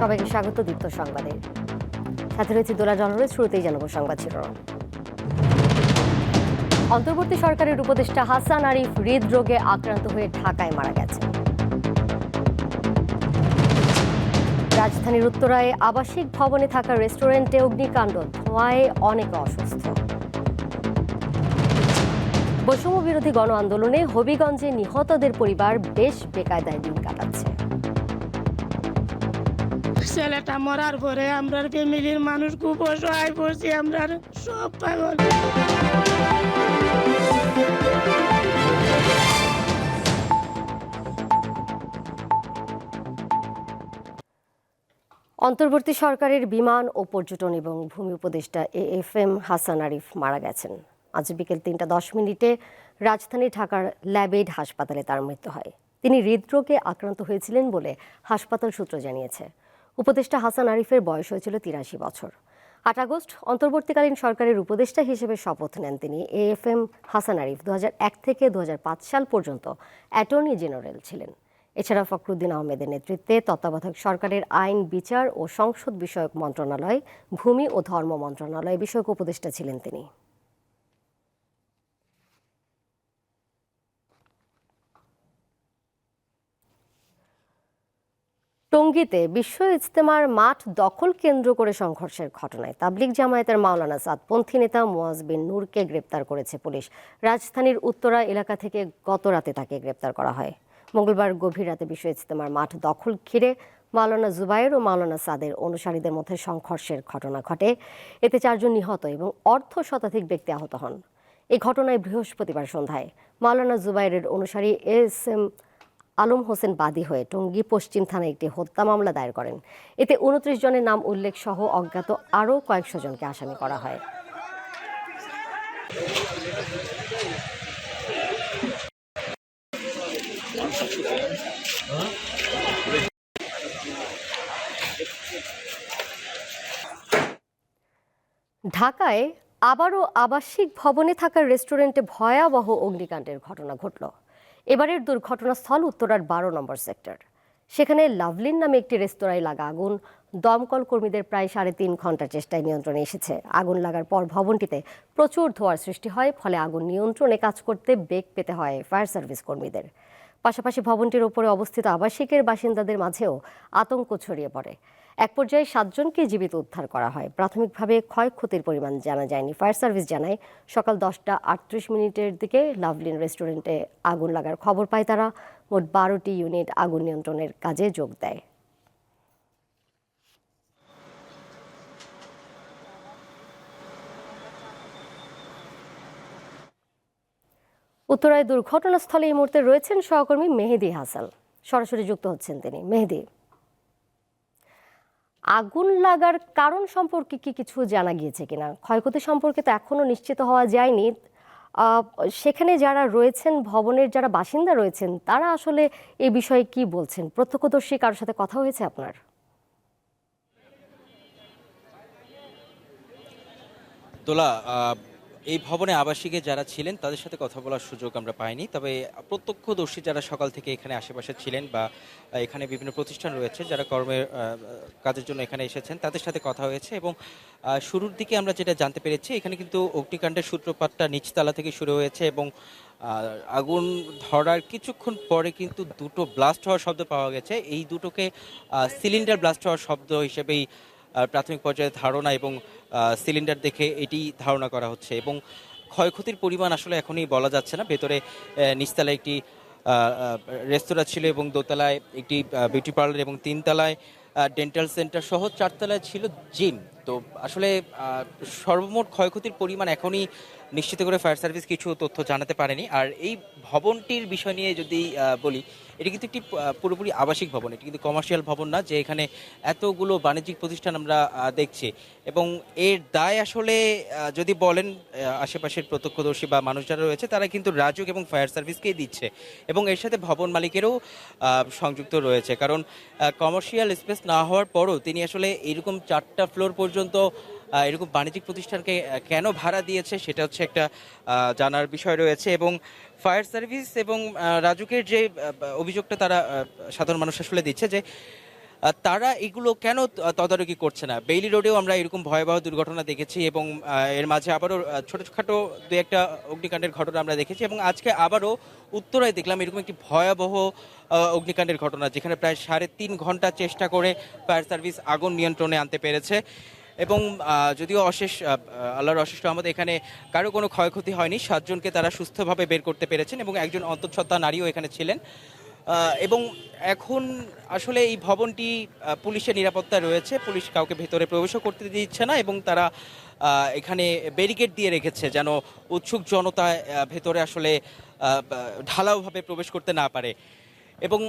সবাইকে স্বাগত দীপ্ত সংবাদে। সাথে রয়েছে দোলা জনরের শুরুতেই জানাব সংবাদ শিরোনাম। অন্তর্বর্তী সরকারের উপদেষ্টা হাসান আরিফ হৃদরোগে আক্রান্ত হয়ে ঢাকায় মারা গেছেন। রাজধানীর উত্তরায় আবাসিক ভবনে থাকা রেস্টুরেন্টে অগ্নিকাণ্ড, ধোঁয়ায় অনেকে অসুস্থ। বৈষম্য বিরোধী গণ আন্দোলনে হবিগঞ্জে নিহতদের পরিবার বেশ বেকায়দায় দিন কাটাচ্ছে। ছেলেটা মরার পরে আমরার ফ্যামিলির মানুষ খুব অসহায় পড়ছি আমরা সব পাগল। অন্তর্বর্তী সরকারের বিমান ও পর্যটন এবং ভূমি উপদেষ্টা A F M Hasan Arif মারা গেছেন। আজ বিকেল তিনটা দশ মিনিটে রাজধানী ঢাকার ল্যাবেড হাসপাতালে তার মৃত্যু হয়। তিনি হৃদরোগে আক্রান্ত হয়েছিলেন বলে হাসপাতাল সূত্র জানিয়েছে। উপদেষ্টা হাসান আরিফের বয়স হয়েছিল তিরাশি বছর। আট আগস্ট অন্তর্বর্তীকালীন সরকারের উপদেষ্টা হিসেবে শপথ নেন তিনি। A F M Hasan Arif দু হাজার এক থেকে দু হাজার পাঁচ সাল পর্যন্ত অ্যাটর্নি জেনারেল ছিলেন। এছাড়া ফখরুদ্দিন আহমেদের নেতৃত্বে তত্ত্বাবধায়ক সরকারের আইন, বিচার ও সংসদ বিষয়ক মন্ত্রণালয়, ভূমি ও ধর্ম মন্ত্রণালয় বিষয়ক উপদেষ্টা ছিলেন তিনি। টঙ্গীতে বিশ্ব ইজতেমার মাঠ দখল কেন্দ্র করে সংঘর্ষের ঘটনায় তাবলিগ জামায়াতের মাওলানা সাদপন্থী নেতা মুয়াজ বিন নূরকে গ্রেপ্তার করেছে পুলিশ। রাজধানীর উত্তরা এলাকা থেকে গত রাতে তাকে গ্রেপ্তার করা হয়। মঙ্গলবার গভীর রাতে বিশ্ব ইজতেমার মাঠ দখল ঘিরে মাওলানা জুবাইর ও মাওলানা সাদের অনুসারীদের মধ্যে সংঘর্ষের ঘটনা ঘটে। এতে চারজন নিহত এবং অর্ধ শতাধিক ব্যক্তি আহত হন। এই ঘটনায় বৃহস্পতিবার সন্ধ্যায় মাওলানা জুবাইরের অনুসারী এস এম আলম হোসেন বাদী হয়ে টঙ্গী পশ্চিম থানায় একটি হত্যা মামলা দায়ের করেন। এতে উনত্রিশ জনের নাম উল্লেখ সহ অজ্ঞাত আরও কয়েকশো জনকে আসামি করা হয়। ঢাকায় আবারও আবাসিক ভবনে থাকা রেস্টুরেন্টে ভয়াবহ অগ্নিকাণ্ডের ঘটনা ঘটল। এবারের দুর্ঘটনাস্থল উত্তরার বারো নম্বর সেক্টর। সেখানে লাভলিন নামে একটি রেস্তোরাঁয় লাগা আগুন। দমকল কর্মীদের প্রায় সাড়ে তিন ঘণ্টার চেষ্টায় নিয়ন্ত্রণে এসেছে। আগুন লাগার পর ভবনটিতে প্রচুর ধোয়ার সৃষ্টি হয়, ফলে আগুন নিয়ন্ত্রণে কাজ করতে বেগ পেতে হয় ফায়ার সার্ভিস কর্মীদের। পাশাপাশি ভবনটির ওপরে অবস্থিত আবাসিকের বাসিন্দাদের মাঝেও আতঙ্ক ছড়িয়ে পড়ে। এক পর্যায়ে সাতজনকে জীবিত উদ্ধার করা হয়। প্রাথমিকভাবে ক্ষয়ক্ষতির পরিমাণ জানা যায়নি। ফায়ার সার্ভিস জানায়, সকাল দশটা আটত্রিশ মিনিটের দিকে লাভলিন রেস্টুরেন্টে আগুন লাগার খবর পায় তারা। মোট বারোটি ইউনিট আগুন নিয়ন্ত্রণের কাজে যোগ দেয়। উত্তরায় দুর্ঘটনাস্থলে এই মুহূর্তে রয়েছেন সহকর্মী মেহেদি হাসান। সরাসরি যুক্ত হচ্ছেন তিনি। মেহেদি। আগুন লাগার কারণ সম্পর্কে কি কিছু জানা গিয়েছে কিনা? ক্ষয়ক্ষতি সম্পর্কে তো এখনও নিশ্চিত হওয়া যায়নি। সেখানে যারা রয়েছেন ভবনের যারা বাসিন্দা রয়েছেন তারা আসলে এ বিষয়ে কি বলছেন? প্রত্যক্ষদর্শী কারোর সাথে কথা হয়েছে আপনার? আহ, এই ভবনে আবাসিকে যারা ছিলেন, তাদের সাথে কথা বলার সুযোগ আমরা পাইনি। তবে প্রত্যক্ষদর্শী যারা সকাল থেকে এখানে আশেপাশে ছিলেন বা এখানে বিভিন্ন প্রতিষ্ঠান রয়েছে, যারা কর্মের কাজের জন্য এখানে এসেছেন, তাদের সাথে কথা হয়েছে এবং শুরুর দিকে আমরা যেটা জানতে পেরেছি, এখানে কিন্তু অগ্নিকাণ্ডের সূত্রপাতটা নিচতলা থেকে শুরু হয়েছে এবং আগুন ধরার কিছুক্ষণ পরে কিন্তু দুটো ব্লাস্ট হওয়ার শব্দ পাওয়া গেছে। এই দুটোকে সিলিন্ডার ব্লাস্ট হওয়ার শব্দ হিসেবেই প্রাথমিক পর্যায়ে ধারণা এবং সিলিন্ডার দেখে এটি ধারণা করা হচ্ছে এবং ক্ষয়ক্ষতির পরিমাণ আসলে এখনই বলা যাচ্ছে না। ভেতরে নিচতলায় একটি রেস্তোরাঁ ছিল এবং দোতলায় একটি বিউটি পার্লার এবং তিনতলায় ডেন্টাল সেন্টার সহ চারতলায় ছিল জিম তো আসলে সর্বমোট ক্ষয়ক্ষতির পরিমাণ এখনই নিশ্চিত করে ফায়ার সার্ভিস কিছু তথ্য জানাতে পারেনি। আর এই ভবনটির বিষয় নিয়ে যদি বলি এটি কিন্তু একটি পুরোপুরি আবাসিক ভবন, এটি কিন্তু কমার্শিয়াল ভবন না, যে এখানে এতগুলো বাণিজ্যিক প্রতিষ্ঠান আমরা দেখছি। এবং এর দায় আসলে যদি বলেন আশেপাশের প্রত্যক্ষদর্শী বা মানুষ যারা রয়েছে, তারা কিন্তু রাজুক এবং ফায়ার সার্ভিসকেই দিচ্ছে। এবং এর সাথে ভবন মালিকেরও সংযুক্ত রয়েছে। কারণ কমার্শিয়াল স্পেস না হওয়ার পরও তিনি আসলে এরকম চারটা ফ্লোর পর্যন্ত এরকম বাণিজ্যিক প্রতিষ্ঠানকে কেন ভাড়া দিয়েছে সেটা হচ্ছে একটা জানার বিষয় রয়েছে এবং ফায়ার সার্ভিস এবং রাজুকের যে অভিযোগটা তারা সাধারণ মানুষ আসলে দিচ্ছে যে তারা এগুলো কেন তদারকি করছে না? বেইলি রোডেও আমরা এরকম ভয়াবহ দুর্ঘটনা দেখেছি এবং এর মাঝে আবারও ছোটখাটো দু একটা অগ্নিকাণ্ডের ঘটনা আমরা দেখেছি এবং আজকে আবারও উত্তরায় দেখলাম এরকম একটি ভয়াবহ অগ্নিকাণ্ডের ঘটনা যেখানে প্রায় সাড়ে তিন ঘণ্টা চেষ্টা করে ফায়ার সার্ভিস আগুন নিয়ন্ত্রণে আনতে পেরেছে। এবং যদিও অশেষ আল্লাহর অশেষ রহমত এখানে কারও কোনো ক্ষয়ক্ষতি হয়নি, সাতজনকে তারা সুস্থভাবে বের করতে পেরেছেন এবং একজন অন্তঃসত্ত্বা নারীও এখানে ছিলেন। এবং এখন আসলে এই ভবনটি পুলিশের নিরাপত্তা রয়েছে, পুলিশ কাউকে ভেতরে প্রবেশও করতে দিচ্ছে না এবং তারা এখানে ব্যারিকেড দিয়ে রেখেছে যেন উৎসুক জনতা ভেতরে আসলে ঢালাওভাবে প্রবেশ করতে না পারে। এবং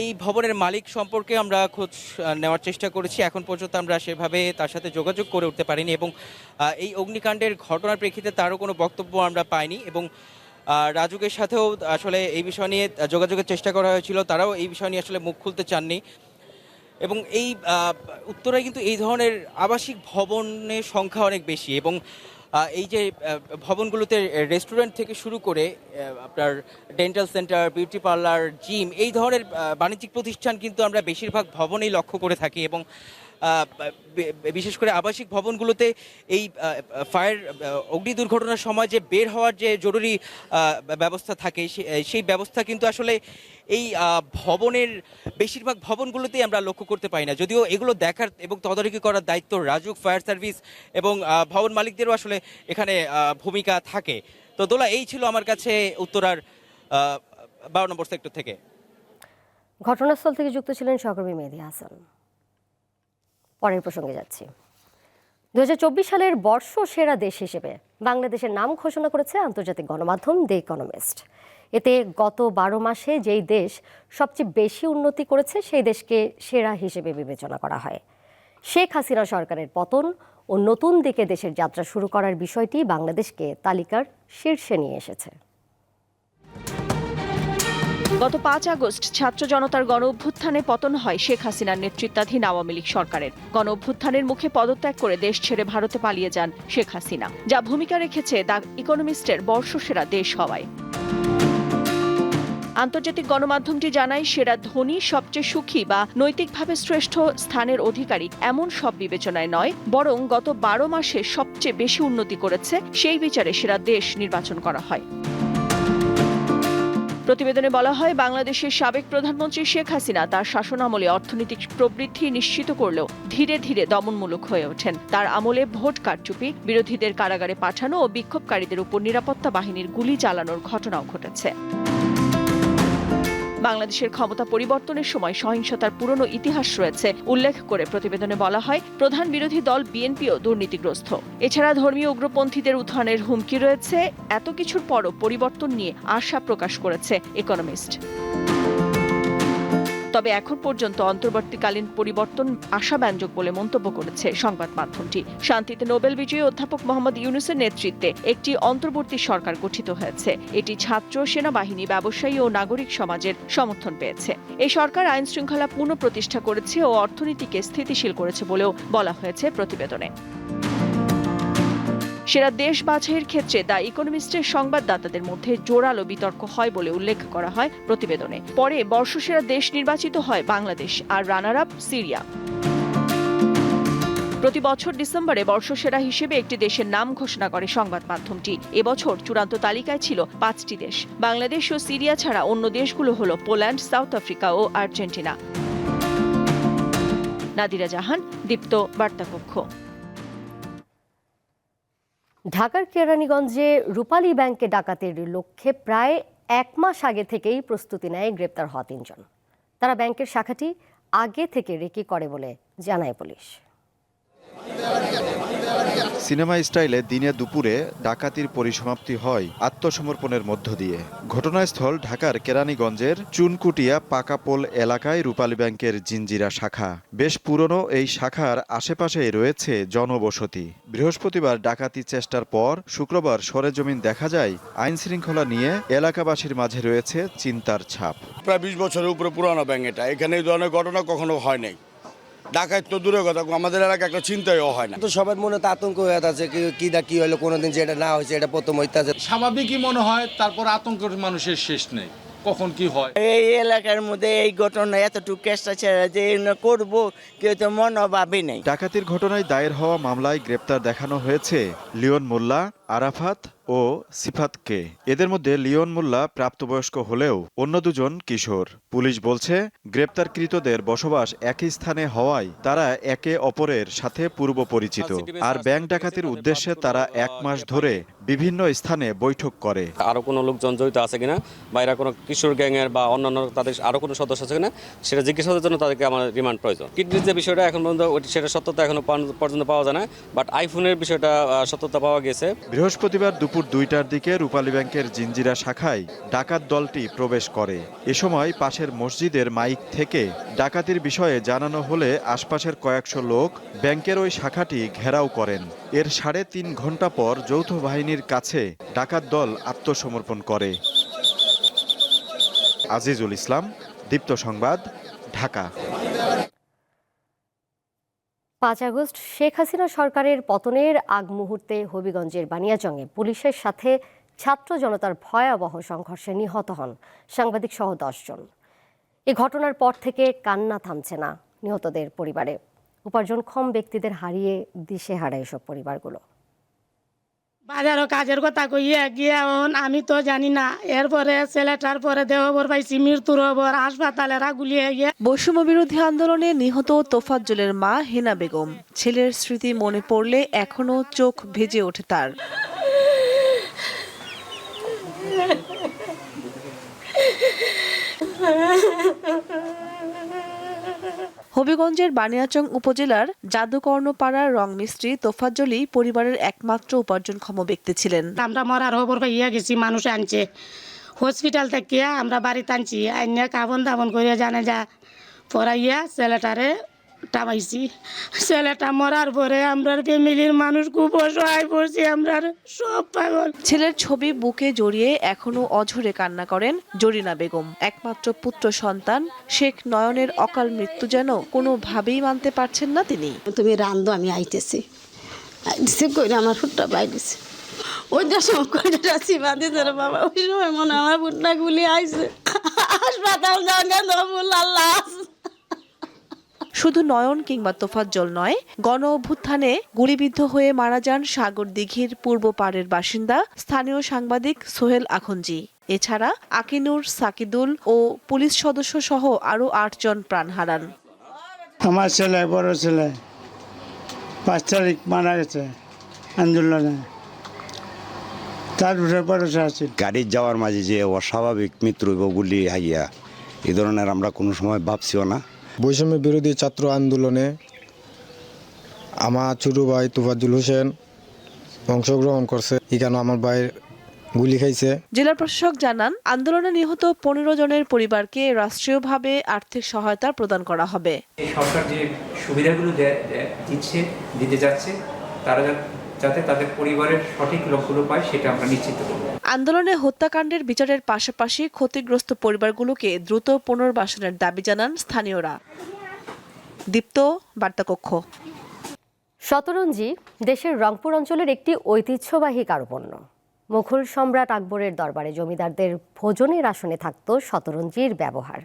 এই ভবনের মালিক সম্পর্কে আমরা খোঁজ নেওয়ার চেষ্টা করেছি। এখন পর্যন্ত আমরা সেভাবে তার সাথে যোগাযোগ করে উঠতে পারিনি এবং এই অগ্নিকাণ্ডের ঘটনার প্রেক্ষিতে তারও কোনো বক্তব্য আমরা পাইনি এবং রাজুকের সাথেও আসলে এই বিষয় নিয়ে যোগাযোগের চেষ্টা করা হয়েছিল। তারাও এই বিষয় নিয়ে আসলে মুখ খুলতে চাননি। এবং এই উত্তরায় কিন্তু এই ধরনের আবাসিক ভবনের সংখ্যা অনেক বেশি এবং এই যে ভবনগুলোতে রেস্টুরেন্ট থেকে শুরু করে আপনার dental centre beauty parlour gym এই ধরনের বাণিজ্যিক প্রতিষ্ঠান কিন্তু আমরা বেশিরভাগ ভবনেই লক্ষ্য করে থাকি এবং বিশেষ করে আবাসিক ভবনগুলোতে এই ফায়ার অগ্নি দুর্ঘটনার সময় যে বের হওয়ার যে জরুরি ব্যবস্থা থাকে সেই ব্যবস্থা কিন্তু আসলে এই ভবনের বেশিরভাগ ভবনগুলোতেই আমরা লক্ষ্য করতে পাই না। যদিও এগুলো দেখার এবং তদারকি করার দায়িত্ব রাজুক ফায়ার সার্ভিস এবং ভবন মালিকদেরও আসলে এখানে ভূমিকা থাকে। তো দোলা, এই ছিল আমার কাছে উত্তরার বারো নম্বর সেক্টর থেকে। ঘটনাস্থল থেকে যুক্ত ছিলেন সহকর্মী মেহেদি হাসান। পরের প্রসঙ্গে যাচ্ছি। দুই হাজার চব্বিশ সালের বর্ষ সেরা দেশ হিসেবে বাংলাদেশের নাম ঘোষণা করেছে আন্তর্জাতিক গণমাধ্যম দ্য ইকোনমিস্ট। এতে গত বারো মাসে যেই দেশ সবচেয়ে বেশি উন্নতি করেছে, সেই দেশকে সেরা হিসেবে বিবেচনা করা হয়। শেখ হাসিনা সরকারের পতন ও নতুন দিকে দেশের যাত্রা শুরু করার বিষয়টি বাংলাদেশকে তালিকার শীর্ষে নিয়ে এসেছে। গত পাঁচ আগস্ট ছাত্র জনতার গণ অভ্যুত্থানে পতন হয় শেখ হাসিনার নেতৃত্বাধীন আওয়ামী লীগ সরকারের। গণ অভ্যুত্থানের মুখে পদত্যাগ করে দেশ ছেড়ে ভারতে পালিয়ে যান শেখ হাসিনা, যা ভূমিকা রেখেছে দ্য ইকোনমিস্টের বর্ষসেরা দেশ হওয়ায়। আন্তর্জাতিক গণমাধ্যমটি জানায়, সেরা ধনী, সবচেয়ে সুখী বা নৈতিকভাবে শ্রেষ্ঠ স্থানের অধিকারী এমন সব বিবেচনায় নয়, বরং গত বারো মাসে সবচেয়ে বেশি উন্নতি করেছে সেই বিচারে সেরা দেশ নির্বাচন করা হয়। প্রতিবেদনে বলা হয়, বাংলাদেশের সাবেক প্রধানমন্ত্রী শেখ হাসিনা তার শাসনামলে অর্থনৈতিক প্রবৃদ্ধি নিশ্চিত করলেও ধীরে ধীরে দমনমূলক হয়ে ওঠেন। তার আমলে ভোট কারচুপি, বিরোধীদের কারাগারে পাঠানো ও বিক্ষোভকারীদের উপর নিরাপত্তা বাহিনীর গুলি চালানোর ঘটনাও ঘটেছে। বাংলাদেশের ক্ষমতা পরিবর্তনের সময় সহিংসতার পুরনো ইতিহাস রয়েছে, উল্লেখ করে প্রতিবেদনে বলা হয়, প্রধান বিরোধী দল বিএনপিও দুর্নীতিগ্রস্ত। এছাড়া ধর্মীয় উগ্রপন্থীদের উত্থানের হুমকি রয়েছে, এত কিছুর পরও পরিবর্তন নিয়ে আশা প্রকাশ করেছে ইকোনমিস্ট। তবে এখন পর্যন্ত অন্তর্বর্তীকালীন পরিবর্তন আশাব্যঞ্জক বলে মন্তব্য করেছে সংবাদ মাধ্যমটি। শান্তিতে নোবেল বিজয়ী অধ্যাপক মোহাম্মদ ইউনুসের নেতৃত্বে একটি অন্তর্বর্তী সরকার গঠিত হয়েছে। এটি ছাত্র, সেনাবাহিনী, ব্যবসায়ী ও নাগরিক সমাজের সমর্থন পেয়েছে। এই সরকার আইন শৃঙ্খলা পুনঃপ্রতিষ্ঠা করেছে ও অর্থনীতিকে স্থিতিশীল করেছে বলেও বলা হয়েছে প্রতিবেদনে। সেরা দেশ বাছাইয়ের ক্ষেত্রে দ্য ইকোনমিস্টের সংবাদদাতাদের মধ্যে জোরালো বিতর্ক হয় বলে উল্লেখ করা হয় প্রতিবেদনে। পরে বর্ষসেরা দেশ নির্বাচিত হয় বাংলাদেশ আর রানার আপ সিরিয়া। প্রতি বছর ডিসেম্বরে বর্ষসেরা হিসেবে একটি দেশের নাম ঘোষণা করে সংবাদ মাধ্যমটি। এবছর চূড়ান্ত তালিকায় ছিল পাঁচটি দেশ। বাংলাদেশ ও সিরিয়া ছাড়া অন্য দেশগুলো হল পোল্যান্ড, সাউথ আফ্রিকা ও আর্জেন্টিনা। নাদিরা জাহান, দীপ্ত বার্তাকক্ষ। ঢাকার কেরানীগঞ্জে রূপালী ব্যাংকে ডাকাতের লক্ষ্যে প্রায় এক মাস আগে থেকেই প্রস্তুতি নেয় গ্রেপ্তার হওয়া তিনজন। তারা ব্যাংকের শাখাটি আগে থেকে রেকি করে বলে জানায় পুলিশ। সিনেমা স্টাইলে দিনে দুপুরে ডাকাতির পরিসমাপ্তি হয় আত্মসমর্পণের মধ্য দিয়ে। ঘটনাস্থল ঢাকার কেরানীগঞ্জের চুনকুটিয়া পাকাপোল এলাকায় রূপালী ব্যাংকের জিঞ্জিরা শাখা। বেশ পুরনো এই শাখার আশেপাশেই রয়েছে জনবসতি। বৃহস্পতিবার ডাকাতি চেষ্টার পর শুক্রবার সরেজমিন দেখা যায় আইন শৃঙ্খলা নিয়ে এলাকাবাসীর মাঝে রয়েছে চিন্তার ছাপ। প্রায় বিশ বছরের উপরে পুরানো ব্যাংক এটা। এখানে এই ধরনের ঘটনা কখনো হয় নাই। ডাকাত তো দূরের কথা আমাদের এলাকায় একটা চিন্তাও হয় না। তো সবার মনে তো আতঙ্ক হয়ে আছে কি কি দা কি হলো কোনোদিন যেটা না হয়েছে এটা প্রথম হইতাছে। স্বাভাবিকই মনে হয় তারপর আতঙ্কের মানুষের শেষ নেই কখন কি হয়? এই এলাকার মধ্যে এই ঘটনা এতটুকু কেসটা ছেড়ে যে করব কেউ তো মনও ভাবি নেই। ডাকাতির ঘটনায় দায়ের হওয়া মামলায় গ্রেপ্তার দেখানো হয়েছে লিওন মোল্লা আরাফাত ও সিফাতকে। এদের মধ্যে লিওন মোল্লা প্রাপ্তবয়স্ক হলেও অন্য দুজন কিশোর। পুলিশ বলছে, গ্রেপ্তারকৃতদের বসবাস একই স্থানে হওয়ায় তারা একে অপরের সাথে পূর্ব পরিচিত। আর ব্যাংক ডাকাতির উদ্দেশ্যে তারা এক মাস ধরে বিভিন্ন স্থানে বৈঠক করে। আরও কোনো লোকজন জড়িত আছে কিনা বা এরা কোনো কিশোর গ্যাংয়ের বা অন্যান্য তাদের আরও কোনো সদস্য আছে কিনা, সেটা জিজ্ঞাসার জন্য তাদেরকে আমার রিমান্ড প্রয়োজন। কিডনির যে বিষয়টা এখন পর্যন্ত সেটা সত্যতা এখনও পর্যন্ত পাওয়া যায় না বাট আইফোনের বিষয়টা সত্যতা পাওয়া গেছে। বৃহস্পতিবার দুপুর দুইটার দিকে রূপালী ব্যাংকের জিঞ্জিরা শাখায় ডাকাত দলটি প্রবেশ করে। এ সময় পাশের মসজিদের মাইক থেকে ডাকাতির বিষয়ে জানানো হলে আশপাশের কয়েকশো লোক ব্যাংকের ওই শাখাটি ঘেরাও করেন। এর সাড়ে তিন ঘণ্টা পর যৌথ বাহিনীর কাছে ডাকাত দল আত্মসমর্পণ করে। আজিজুল ইসলাম, দীপ্ত সংবাদ, ঢাকা। পাঁচ আগস্ট শেখ হাসিনা সরকারের পতনের আগ মুহূর্তে হবিগঞ্জের বানিয়াচংয়ে পুলিশের সাথে ছাত্র জনতার ভয়াবহ সংঘর্ষে নিহত হন সাংবাদিক সহ দশজন। এ ঘটনার পর থেকে কান্না থামছে না নিহতদের পরিবারে। উপার্জনক্ষম ব্যক্তিদের হারিয়ে দিশে হারায় এসব পরিবারগুলো। বাজারও কাজের কথা কইয়া গিয়া হন আমি তো জানি না। এরপরে ছেলেটার পরে দেহ বর পাইছি মৃত্যুর খবর হাসপাতালেরা গুলিয়ে গিয়া বৈষম্য বিরোধী আন্দোলনে নিহত তোফাজ্জলের মা হেনা বেগম। ছেলের স্মৃতি মনে পড়লে এখনও চোখ ভেজে ওঠে তার। হবিগঞ্জের বানিয়াচং উপজেলার জাদুকর্ণপাড়ার রং মিস্ত্রি তোফাজ্জলি পরিবারের একমাত্র উপার্জনক্ষম ব্যক্তি ছিলেন। আমরা মরার হবর ইয়া গেছি, মানুষ আনছে। হসপিটাল থেকে আমরা বাড়ি আনছি, আইনে কাবন দাবন করে জানে যা। পড়াইয়া ছেলেটারে টামাইছি ছেলেটা মরার পরে আমরা ফ্যামিলির মানুষ খুব অসহায় পড়ছি আমরা সব পাগল। ছেলের ছবি বুকে জড়িয়ে এখনও অঝরে কান্না করেন জরিনা বেগম। একমাত্র পুত্র সন্তান শেখ নয়নের অকাল মৃত্যু যেন কোনোভাবেই মানতে পারছেন না তিনি। তুমি রান্ধো আমি আইতেছি। আইতেছি করে আমার ফুটটা বাইরেছে। ওই দেশ কয়টা সীমা দিতে বাবা ওই সময় মনে আমার ফুটটা গুলি আইছে। হাসপাতাল যাওয়া বলল আল্লাহ শুধু নয়ন কিংবা তোফাজ্জল নয় গণ অভ্যুত্থানে গুলিবিদ্ধ হয়ে মারা যান সাগর দিঘির পূর্ব পাড়ের বাসিন্দা স্থানীয় সাংবাদিক সোহেল আখঞ্জি এছাড়া আকিনুর সাকিদুল ও পুলিশ সদস্য সহ আরও আটজন প্রাণ হারান। আমার ছেলে বড় ছেলে পাঁচ তারিখ মারা গেছে আন্দোলনে। তারপরে বড় আছে। গাড়ির যাওয়ার মাঝে যে অস্বাভাবিক মৃত্যু গুলি হাইয়া এই ধরনের আমরা কোনো সময় ভাবছিও না। বৈষম্য বিরোধী ছাত্র আন্দোলনে আমার ছোট ভাই তুফাজুল হোসেন অংশগ্রহণ করছে। এখানে আমার ভাইয়ের গুলি খাইছে। জেলা প্রশাসক জানান আন্দোলনে নিহত পনেরো জনের পরিবারকে রাষ্ট্রীয়ভাবে আর্থিক সহায়তা প্রদান করা হবে। সরকার যে সুবিধাগুলো দিচ্ছে দিতে যাচ্ছে তারা যাতে তাদের পরিবারের সঠিক লক্ষ্যগুলো পায় সেটা আমরা নিশ্চিত করব। আন্দোলনে হত্যাকাণ্ডের বিচারের পাশাপাশি ক্ষতিগ্রস্ত পরিবারগুলোকে দ্রুত পুনর্বাসনের দাবি জানান স্থানীয়রা। দীপ্ত, বার্তাকক্ষ। শতরঞ্জি দেশের রংপুর অঞ্চলের একটি ঐতিহ্যবাহী কারুপণ্য। মুঘল সম্রাট আকবরের দরবারে জমিদারদের ভোজনের আসনে থাকত শতরঞ্জির ব্যবহার।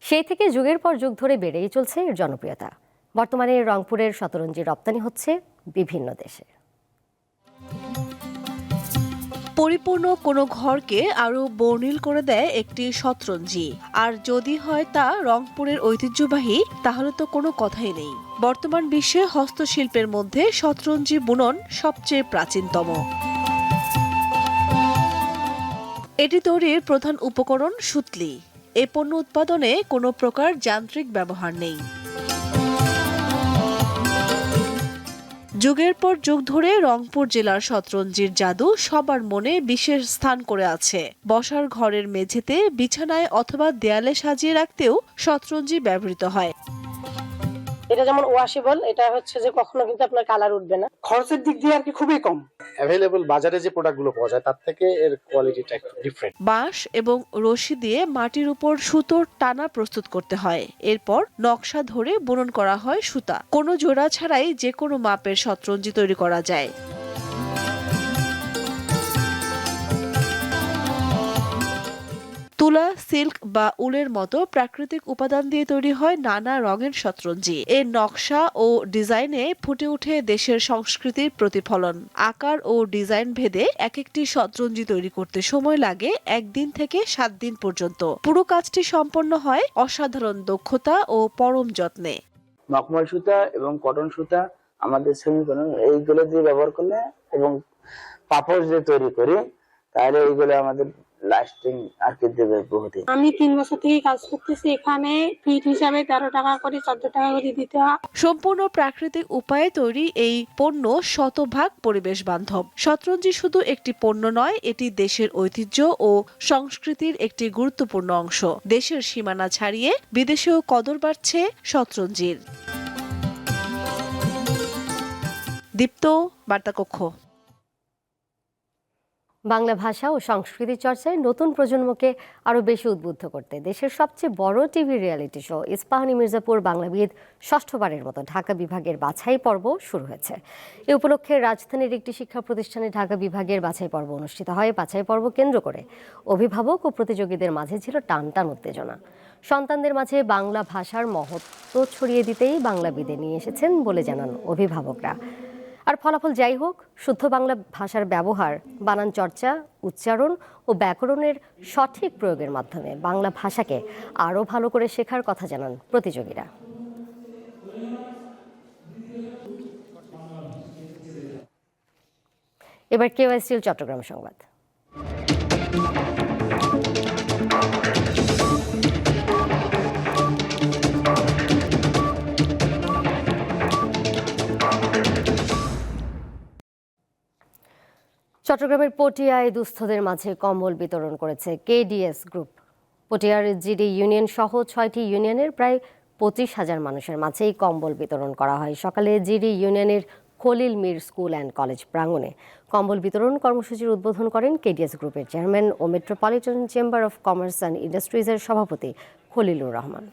সেই থেকে যুগের পর যুগ ধরে বেড়েই চলছে এর জনপ্রিয়তা। বর্তমানে রংপুরের শতরঞ্জি রপ্তানি হচ্ছে বিভিন্ন দেশে। পরিপূর্ণ কোনো ঘরকে আরও বর্ণিল করে দেয় একটি শতরঞ্জি। আর যদি হয় তা রংপুরের ঐতিহ্যবাহী, তাহলে তো কোনো কথাই নেই। বর্তমান বিশ্বে হস্তশিল্পের মধ্যে শতরঞ্জি বুনন সবচেয়ে প্রাচীনতম। এটি তৈরির প্রধান উপকরণ সুতলি। এ পণ্য উৎপাদনে কোনো প্রকার যান্ত্রিক ব্যবহার নেই। যুগের পর যুগ ধরে রংপুর জেলার শতরঞ্জির জাদু সবার মনে বিশেষ স্থান করে আছে। বসার ঘরের মেঝেতে, বিছানায় অথবা দেয়ালে সাজিয়ে রাখতেও শতরঞ্জি ব্যবহৃত হয়। এটা যেমন ওয়াশেবল এটা হচ্ছে যে কখনো কিন্তু আপনার কালার উঠবে না। খরচের দিক দিয়ে আর কি খুবই কম। অ্যাভেলেবল বাজারে যে প্রোডাক্টগুলো পাওয়া যায় তার থেকে এর কোয়ালিটিটা একটু ডিফারেন্ট বাঁশ এবং রশি দিয়ে মাটির উপর সুতোর টানা প্রস্তুত করতে হয়। এরপর নকশা ধরে বুনন করা হয় সুতা। কোনো জোড়া ছাড়াই যে কোনো মাপের শতরঞ্জি তৈরি করা যায়। তুলা, সিল্ক বা উলের মতো প্রাকৃতিক উপাদান দিয়ে তৈরি হয় নানা রঙের শতরঞ্জি। এর নকশা ও ডিজাইনে ফুটে উঠে দেশের সংস্কৃতির প্রতিফলন। আকার ও ডিজাইন ভেদে এক একটি শতরঞ্জি তৈরি করতে সময় লাগে একদিন থেকে সাত দিন পর্যন্ত। পুরো কাজটি সম্পন্ন হয় অসাধারণ দক্ষতা ও পরম যত্নে। মখমল সুতা এবং কটন সুতা আমাদের এইগুলো দিয়ে ব্যবহার করলে এবং পাপড় দিয়ে তৈরি করি, তাহলে এইগুলো আমাদের লাস্টিং আর কি দেবে বহুদিন? আমি তিন বছর থেকে কাজ করতেছি এখানে ফিট হিসাবে তেরো টাকা করে চোদ্দ টাকা করে দিতে হয়। সম্পূর্ণ প্রাকৃতিক উপায়ে তৈরি এই পণ্য শতভাগ পরিবেশ বান্ধব। শতরঞ্জি শুধু একটি পণ্য নয় এটি দেশের ঐতিহ্য ও সংস্কৃতির একটি গুরুত্বপূর্ণ অংশ। দেশের সীমানা ছাড়িয়ে বিদেশেও কদর বাড়ছে শতরঞ্জির। দীপ্ত বার্তাকক্ষ। বাংলা ভাষা ও সংস্কৃতি চর্চায় নতুন প্রজন্মকে আরও বেশি উদ্বুদ্ধ করতে দেশের সবচেয়ে বড় TV reality show, Ispahani Mirzapur Banglabid ষষ্ঠবারের মতো ঢাকা বিভাগের বাছাই পর্ব শুরু হয়েছে। এ উপলক্ষে রাজধানীর একটি শিক্ষা প্রতিষ্ঠানে ঢাকা বিভাগের বাছাই পর্ব অনুষ্ঠিত হয়। বাছাই পর্ব কেন্দ্র করে অভিভাবক ও প্রতিযোগীদের মাঝে ছিল টান টান উত্তেজনা। সন্তানদের মাঝে বাংলা ভাষার মহত্ব ছড়িয়ে দিতেই বাংলাবিদে নিয়ে এসেছেন বলে জানান অভিভাবকরা। আর ফলাফল যাই হোক, শুদ্ধ বাংলা ভাষার ব্যবহার, বানান চর্চা, উচ্চারণ ও ব্যাকরণের সঠিক প্রয়োগের মাধ্যমে বাংলা ভাষাকে আরও ভালো করে শেখার কথা জানান প্রতিযোগীরা। এবার কেওয়াইসিল চট্টগ্রাম সংবাদ। চট্টগ্রামের পটিয়ায় দুস্থদের মাঝে কম্বল বিতরণ করেছে কেডিএস গ্রুপ। পটিয়ার জিডি ইউনিয়ন সহ ছয়টি ইউনিয়নের প্রায় পঁচিশ হাজার মানুষের মাঝে এই কম্বল বিতরণ করা হয়। সকালে জিডি ইউনিয়নের Khalil Mir school and college প্রাঙ্গণে কম্বল বিতরণ কর্মসূচির উদ্বোধন করেন কেডিএস গ্রুপের chairman O metropolitan chamber of commerce and ইন্ডাস্ট্রিজের সভাপতি খলিলুর রহমান।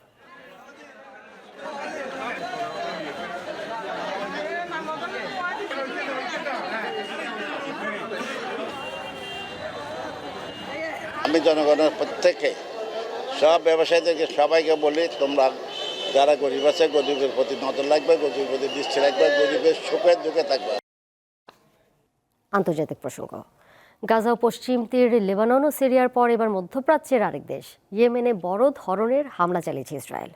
আমি জনগণের প্রত্যেকে, সব ব্যবসায়ীদেরকে সবাইকে বলি, তোমরা যারা গরিব আছে, গরিবের প্রতি নজর লাগবে গরিবের প্রতি দৃষ্টি রাখবে, গরিবের সুখের দুঃখে থাকবে। আন্তর্জাতিক প্রসঙ্গ। গাজা পশ্চিম তীর, লেবানন ও সিরিয়ার পর এবার মধ্যপ্রাচ্যের আরেক দেশ, ইয়েমেনে বড় ধরনের হামলা চালিয়েছে ইসরায়েল।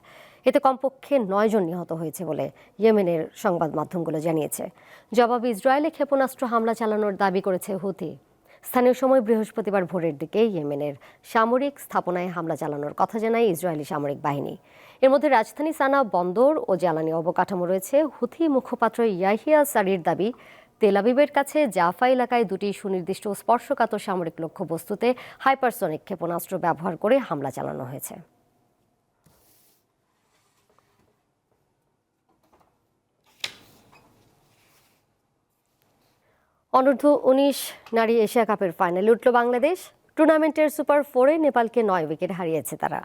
এতে কমপক্ষে নয় জন নিহত হয়েছে বলে ইয়েমেনের সংবাদ মাধ্যমগুলো জানিয়েছে। জবাবে ইসরায়েলে ক্ষেপণাস্ত্র হামলা চালানোর দাবি করেছে হুথি। স্থানীয় সময় বৃহস্পতিবার ভোরের দিকে ইয়েমেনের সামরিক স্থাপনায় হামলা চালানোর কথা জানায় ইসরায়েলি সামরিক বাহিনী। এর মধ্যে রাজধানী সানা বন্দর ও জ্বালানি অবকাঠামো রয়েছে। হুথি মুখপাত্র ইয়াহিয়া সারির দাবি তেলাবিবের কাছে জাফা এলাকায় দুটি সুনির্দিষ্ট স্পর্শকাতর সামরিক লক্ষ্যবস্তুতে হাইপারসনিক ক্ষেপণাস্ত্র ব্যবহার করে হামলা চালানো হয়েছে। অনূর্ধ্ব উনিশ নারী এশিয়া কাপের ফাইনালে উঠল বাংলাদেশ। টুর্নামেন্টের সুপার ফোরে নেপালকে নয় উইকেট হারিয়েছে তারা।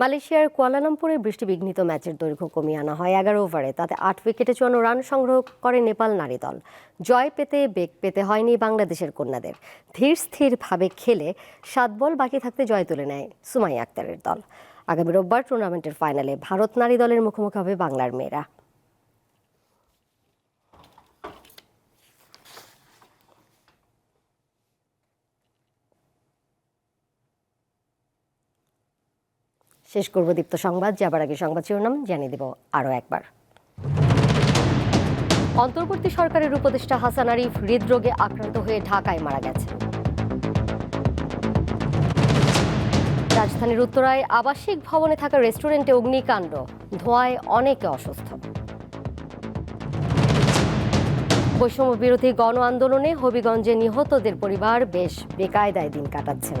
মালয়েশিয়ার কুয়ালালামপুরে বৃষ্টিবিঘ্নিত ম্যাচের দৈর্ঘ্য কমিয়ে আনা হয় এগারো ওভারে। তাতে আট উইকেটে চুয়ান্ন রান সংগ্রহ করে নেপাল নারী দল। জয় পেতে বেগ পেতে হয়নি বাংলাদেশের কন্যাদের। ধীর স্থিরভাবে খেলে সাত বল বাকি থাকতে জয় তুলে নেয় সুমাই আক্তারের দল। আগামী রোববার টুর্নামেন্টের ফাইনালে ভারত নারী দলের মুখোমুখি হবে বাংলার মেয়েরা। শেষ করব দীপ্ত সংবাদ যাবার আগে সংবাদ শিরোনাম জানিয়ে দেব আরও একবার। অন্তর্বর্তী সরকারের উপদেষ্টা হাসান আরিফ হৃদরোগে আক্রান্ত হয়ে ঢাকায় মারা গেছেন। রাজধানীর উত্তরায় আবাসিক ভবনে থাকা রেস্টুরেন্টে অগ্নিকাণ্ড, ধোঁয়ায় অনেকে অসুস্থ। বৈষম্য বিরোধী গণ আন্দোলনে হবিগঞ্জে নিহতদের পরিবার বেশ বেকায়দায় দিন কাটাচ্ছেন।